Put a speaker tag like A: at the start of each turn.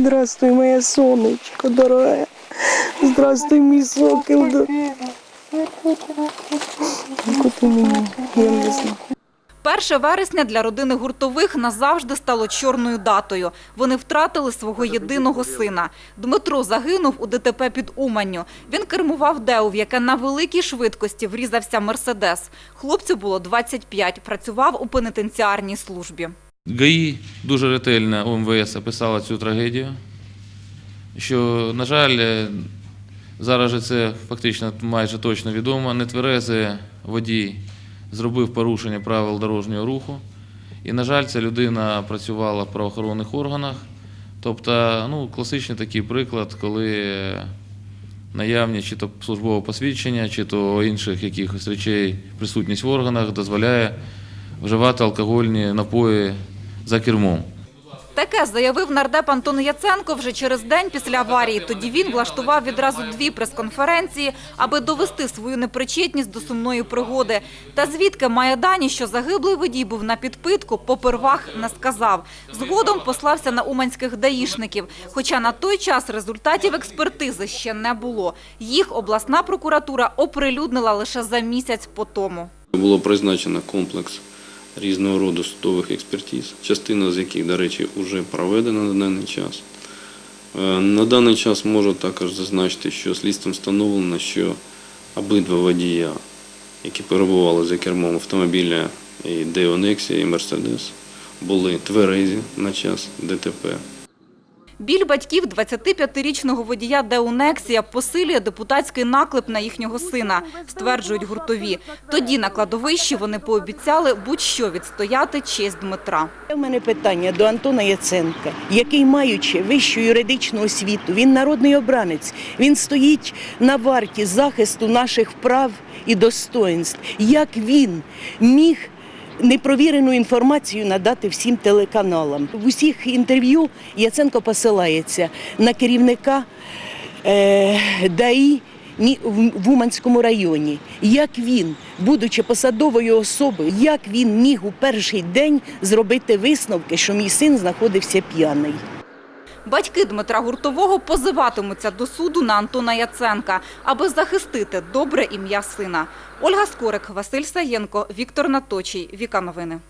A: Здравствуй, моє сонечко дороге. Здравствуй, мій сокіл.
B: 1 вересня для родини гуртових назавжди стало чорною датою. Вони втратили свого єдиного сина. Дмитро загинув у ДТП під Уманню. Він кермував ДЕУ, в яке на великій швидкості врізався Мерседес. Хлопцю було 25, працював у пенітенціарній службі.
C: ГАІ дуже ретельно ОМВС описала цю трагедію. Що, на жаль, зараз же це фактично майже точно відомо. Нетверезий водій зробив порушення правил дорожнього руху. І, на жаль, ця людина працювала в правоохоронних органах. Тобто, ну, класичний такий приклад, коли наявні чи то службове посвідчення, чи то інших якихось речей, присутність в органах дозволяє вживати алкогольні напої за кермом.
B: Таке заявив нардеп Антон Яценко вже через день після аварії. Тоді він влаштував відразу дві прес-конференції, аби довести свою непричетність до сумної пригоди. Та звідки має дані, що загиблий водій був на підпитку, попервах не сказав. Згодом послався на уманських даїшників. Хоча на той час результатів експертизи ще не було. Їх обласна прокуратура оприлюднила лише за місяць по тому.
D: Було призначено комплекс різного роду судових експертиз, частина з яких, до речі, вже проведена на даний час. Е, На даний час можу також зазначити, що слідством встановлено, що обидва водія, які перебували за кермом автомобіля і Деонексія, і Мерседес, були тверезі на час ДТП.
B: Біль батьків 25-річного водія Деунексія посилює депутатський наклеп на їхнього сина, стверджують гуртові. Тоді на кладовищі вони пообіцяли будь-що відстояти честь Дмитра.
A: У мене питання до Антона Яценка, який, маючи вищу юридичну освіту, він народний обранець, він стоїть на варті захисту наших прав і достоинств. Як він міг непровірену інформацію надати всім телеканалам? В усіх інтерв'ю Яценко посилається на керівника е, ДАІ в Уманському районі. Як він, будучи посадовою особою, як він міг у перший день зробити висновки, що мій син знаходився п'яний?
B: Батьки Дмитра Гуртового позиватимуться до суду на Антона Яценка, аби захистити добре ім'я сина. Ольга Скорик, Василь Саєнко, Віктор Наточій. Віка Новини.